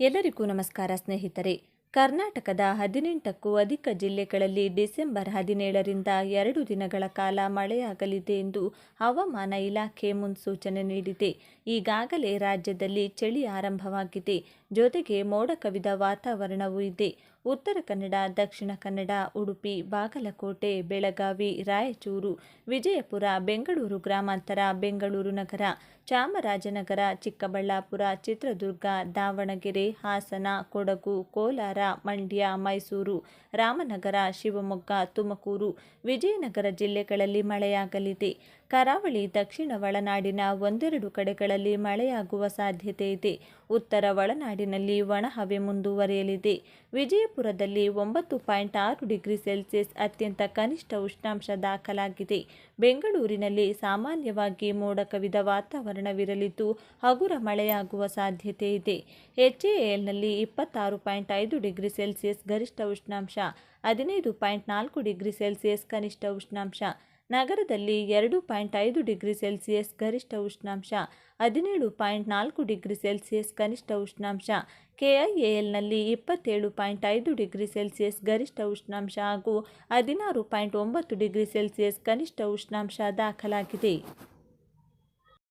ಎಲ್ಲರಿಗೂ ನಮಸ್ಕಾರ ಸ್ನೇಹಿತರೆ. ಕರ್ನಾಟಕದ ಹದಿನೆಂಟಕ್ಕೂ ಅಧಿಕ ಜಿಲ್ಲೆಗಳಲ್ಲಿ ಡಿಸೆಂಬರ್ ಹದಿನೇಳರಿಂದ ಎರಡು ದಿನಗಳ ಕಾಲ ಮಳೆಯಾಗಲಿದೆ ಎಂದು ಹವಾಮಾನ ಇಲಾಖೆ ಮುನ್ಸೂಚನೆ ನೀಡಿದೆ. ಈಗಾಗಲೇ ರಾಜ್ಯದಲ್ಲಿ ಚಳಿ ಆರಂಭವಾಗಿದೆ. ಜೊತೆಗೆ ಮೋಡ ಕವಿದ ವಾತಾವರಣವೂ ಇದೆ. ಉತ್ತರ ಕನ್ನಡ, ದಕ್ಷಿಣ ಕನ್ನಡ, ಉಡುಪಿ, ಬಾಗಲಕೋಟೆ, ಬೆಳಗಾವಿ, ರಾಯಚೂರು, ವಿಜಯಪುರ, ಬೆಂಗಳೂರು ಗ್ರಾಮಾಂತರ, ಬೆಂಗಳೂರು ನಗರ, ಚಾಮರಾಜನಗರ, ಚಿಕ್ಕಬಳ್ಳಾಪುರ, ಚಿತ್ರದುರ್ಗ, ದಾವಣಗೆರೆ, ಹಾಸನ, ಕೊಡಗು, ಕೋಲಾರ, ಮಂಡ್ಯ, ಮೈಸೂರು, ರಾಮನಗರ, ಶಿವಮೊಗ್ಗ, ತುಮಕೂರು, ವಿಜಯನಗರ ಜಿಲ್ಲೆಗಳಲ್ಲಿ ಮಳೆಯಾಗಲಿದೆ. ಕರಾವಳಿ, ದಕ್ಷಿಣ ಒಳನಾಡಿನ ಒಂದೆರಡು ಕಡೆಗಳಲ್ಲಿ ಮಳೆಯಾಗುವ ಸಾಧ್ಯತೆ ಇದೆ. ಉತ್ತರ ಒಳನಾಡಿನಲ್ಲಿ ಒಣಹವೆ ಮುಂದುವರಿಯಲಿದೆ. ವಿಜಯಪುರದಲ್ಲಿ ಒಂಬತ್ತು ಪಾಯಿಂಟ್ ಆರು ಡಿಗ್ರಿ ಸೆಲ್ಸಿಯಸ್ ಅತ್ಯಂತ ಕನಿಷ್ಠ ಉಷ್ಣಾಂಶ ದಾಖಲಾಗಿದೆ. ಬೆಂಗಳೂರಿನಲ್ಲಿ ಸಾಮಾನ್ಯವಾಗಿ ಮೋಡ ಕವಿದ ವಾತಾವರಣವಿರಲಿದ್ದು, ಹಗುರ ಮಳೆಯಾಗುವ ಸಾಧ್ಯತೆ ಇದೆ. ಎಚ್ಎಎಲ್ನಲ್ಲಿ ಇಪ್ಪತ್ತಾರು ಪಾಯಿಂಟ್ ಐದು ಡಿಗ್ರಿ ಸೆಲ್ಸಿಯಸ್ ಗರಿಷ್ಠ ಉಷ್ಣಾಂಶ, ಹದಿನೈದು ಪಾಯಿಂಟ್ ನಾಲ್ಕು ಡಿಗ್ರಿ ಸೆಲ್ಸಿಯಸ್ ಕನಿಷ್ಠ ಉಷ್ಣಾಂಶ ನಗರದಲ್ಲಿ ಎರಡು ಪಾಯಿಂಟ್ ಐದು ಡಿಗ್ರಿ ಸೆಲ್ಸಿಯಸ್ ಗರಿಷ್ಠ ಉಷ್ಣಾಂಶ, ಹದಿನೇಳು ಪಾಯಿಂಟ್ ನಾಲ್ಕು ಡಿಗ್ರಿ ಸೆಲ್ಸಿಯಸ್ ಕನಿಷ್ಠ ಉಷ್ಣಾಂಶ, ಕೆಐಎಎಲ್ನಲ್ಲಿ ಇಪ್ಪತ್ತೇಳು ಪಾಯಿಂಟ್ ಐದು ಡಿಗ್ರಿ ಸೆಲ್ಸಿಯಸ್ ಗರಿಷ್ಠ ಉಷ್ಣಾಂಶ ಹಾಗೂ ಹದಿನಾರು ಪಾಯಿಂಟ್ ಒಂಬತ್ತು ಡಿಗ್ರಿ ಸೆಲ್ಸಿಯಸ್ ಕನಿಷ್ಠ ಉಷ್ಣಾಂಶ ದಾಖಲಾಗಿದೆ.